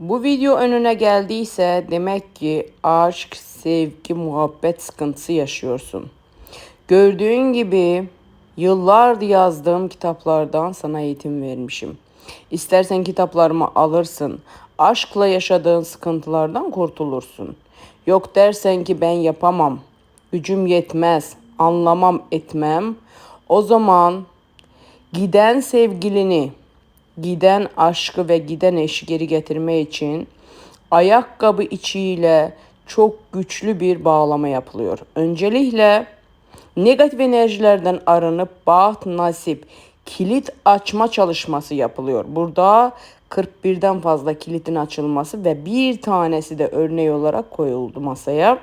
Bu video önüne geldiyse demek ki aşk, sevgi, muhabbet sıkıntısı yaşıyorsun. Gördüğün gibi yıllardır yazdığım kitaplardan sana eğitim vermişim. İstersen kitaplarımı alırsın. Aşkla yaşadığın sıkıntılardan kurtulursun. Yok dersen ki ben yapamam. Gücüm yetmez. Anlamam etmem. O zaman giden sevgilini giden aşkı ve giden eşi geri getirme için ayakkabı içiyle çok güçlü bir bağlama yapılıyor. Öncelikle negatif enerjilerden arınıp baht nasip kilit açma çalışması yapılıyor. Burada 41'den fazla kilitin açılması ve bir tanesi de örneği olarak koyuldu masaya.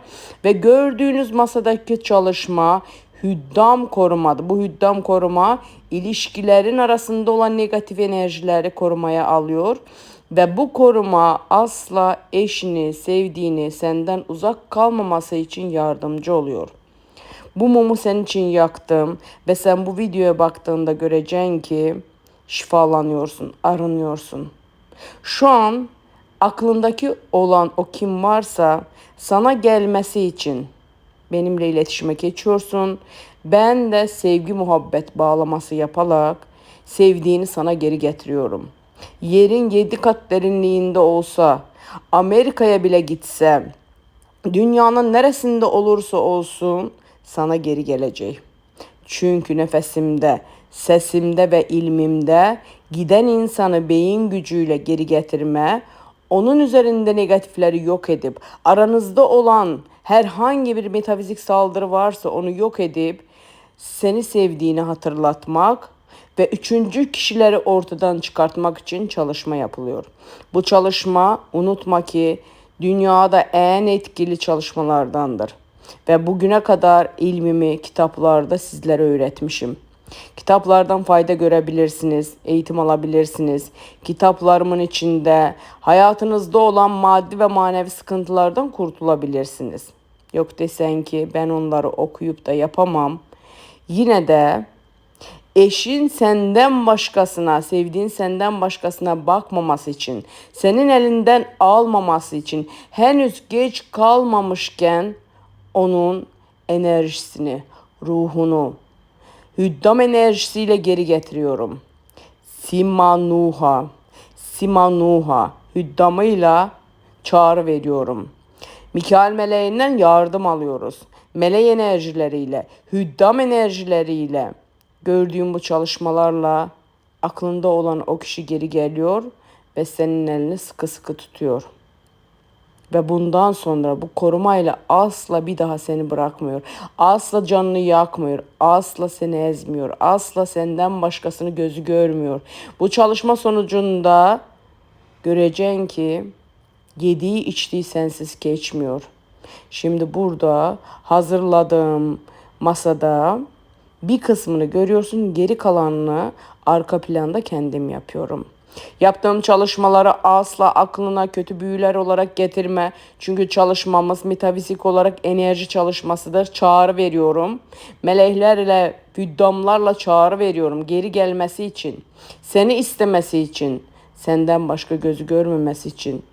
Ve gördüğünüz masadaki çalışma hüddam korumadı. Bu hüddam koruma ilişkilerin arasında olan negatif enerjileri korumaya alıyor. Ve bu koruma asla eşini, sevdiğini senden uzak kalmaması için yardımcı oluyor. Bu mumu senin için yaktım ve sen bu videoya baktığında göreceksin ki şifalanıyorsun, arınıyorsun. Şu an aklındaki olan o kim varsa sana gelmesi için benimle iletişime geçiyorsun. Ben de sevgi muhabbet bağlaması yaparak sevdiğini sana geri getiriyorum. Yerin yedi kat derinliğinde olsa, Amerika'ya bile gitsem, dünyanın neresinde olursa olsun sana geri gelecek. Çünkü nefesimde, sesimde ve ilmimde giden insanı beyin gücüyle geri getirme, onun üzerinde negatifleri yok edip aranızda olan herhangi bir metafizik saldırı varsa onu yok edip seni sevdiğini hatırlatmak ve üçüncü kişileri ortadan çıkartmak için çalışma yapılıyor. Bu çalışma unutma ki dünyada en etkili çalışmalardandır. Ve bugüne kadar ilmimi kitaplarda sizlere öğretmişim. Kitaplardan fayda görebilirsiniz, eğitim alabilirsiniz. Kitaplarımın içinde hayatınızda olan maddi ve manevi sıkıntılardan kurtulabilirsiniz. Yok desen ki ben onları okuyup da yapamam. Yine de eşin senden başkasına, sevdiğin senden başkasına bakmaması için, senin elinden almaması için henüz geç kalmamışken onun enerjisini, ruhunu, hüddam enerjisiyle geri getiriyorum. Simanuha, Simanuha hüddamıyla çağrı veriyorum. Mikail meleğinden yardım alıyoruz. Melek enerjileriyle, hüddam enerjileriyle gördüğüm bu çalışmalarla aklında olan o kişi geri geliyor ve senin elini sıkı sıkı tutuyor. Ve bundan sonra bu korumayla asla bir daha seni bırakmıyor. Asla canını yakmıyor. Asla seni ezmiyor. Asla senden başkasını gözü görmüyor. Bu çalışma sonucunda göreceksin ki yediği içtiği sensiz geçmiyor. Şimdi burada hazırladığım masada bir kısmını görüyorsun, geri kalanını arka planda kendim yapıyorum. Yaptığım çalışmaları asla aklına kötü büyüler olarak getirme. Çünkü çalışmamız metafizik olarak enerji çalışmasıdır. Çağrı veriyorum. Meleklerle, hüddamlarla çağrı veriyorum. Geri gelmesi için. Seni istemesi için. Senden başka gözü görmemesi için.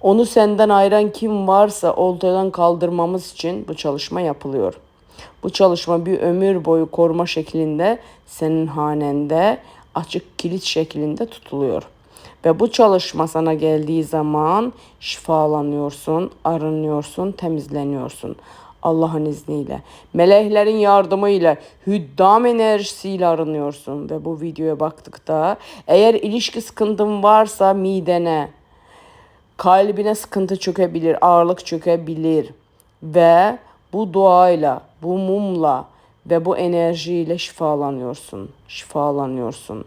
Onu senden ayıran kim varsa ortadan kaldırmamız için bu çalışma yapılıyor. Bu çalışma bir ömür boyu koruma şeklinde senin hanende açık kilit şeklinde tutuluyor. Ve bu çalışma sana geldiği zaman şifalanıyorsun, arınıyorsun, temizleniyorsun. Allah'ın izniyle. Meleklerin yardımıyla, hüddam enerjisiyle arınıyorsun. Ve bu videoya baktıkta eğer ilişki sıkıntın varsa midene, kalbine sıkıntı çökebilir, ağırlık çökebilir. Ve bu duayla, bu mumla ve bu enerjiyle şifalanıyorsun. Şifalanıyorsun.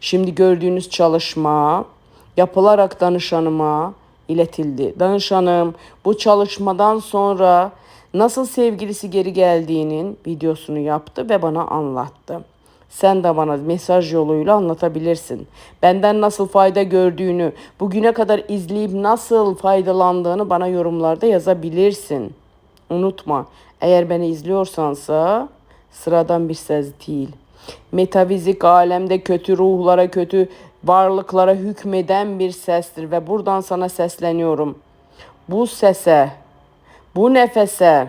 Şimdi gördüğünüz çalışma yapılarak danışanıma iletildi. Danışanım bu çalışmadan sonra nasıl sevgilisi geri geldiğinin videosunu yaptı ve bana anlattı. Sen de bana mesaj yoluyla anlatabilirsin. Benden nasıl fayda gördüğünü, bugüne kadar izleyip nasıl faydalandığını bana yorumlarda yazabilirsin. Unutma, eğer beni izliyorsansa sıradan bir ses değil. Metafizik alemde kötü ruhlara, kötü varlıklara hükmeden bir sestir ve buradan sana sesleniyorum. Bu sese, bu nefese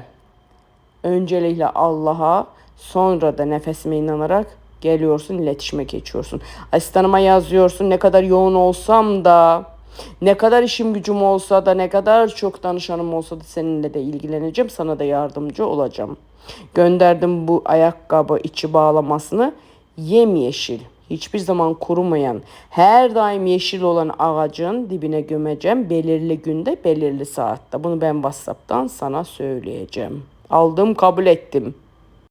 öncelikle Allah'a sonra da nefesime inanarak geliyorsun, iletişime geçiyorsun. Asistanıma yazıyorsun ne kadar yoğun olsam da ne kadar işim gücüm olsa da ne kadar çok danışanım olsa da seninle de ilgileneceğim. Sana da yardımcı olacağım. Gönderdim bu ayakkabı içi bağlamasını yemyeşil. Hiçbir zaman kurumayan, her daim yeşil olan ağacın dibine gömeceğim. Belirli günde, belirli saatte. Bunu ben WhatsApp'tan sana söyleyeceğim. Aldım, kabul ettim.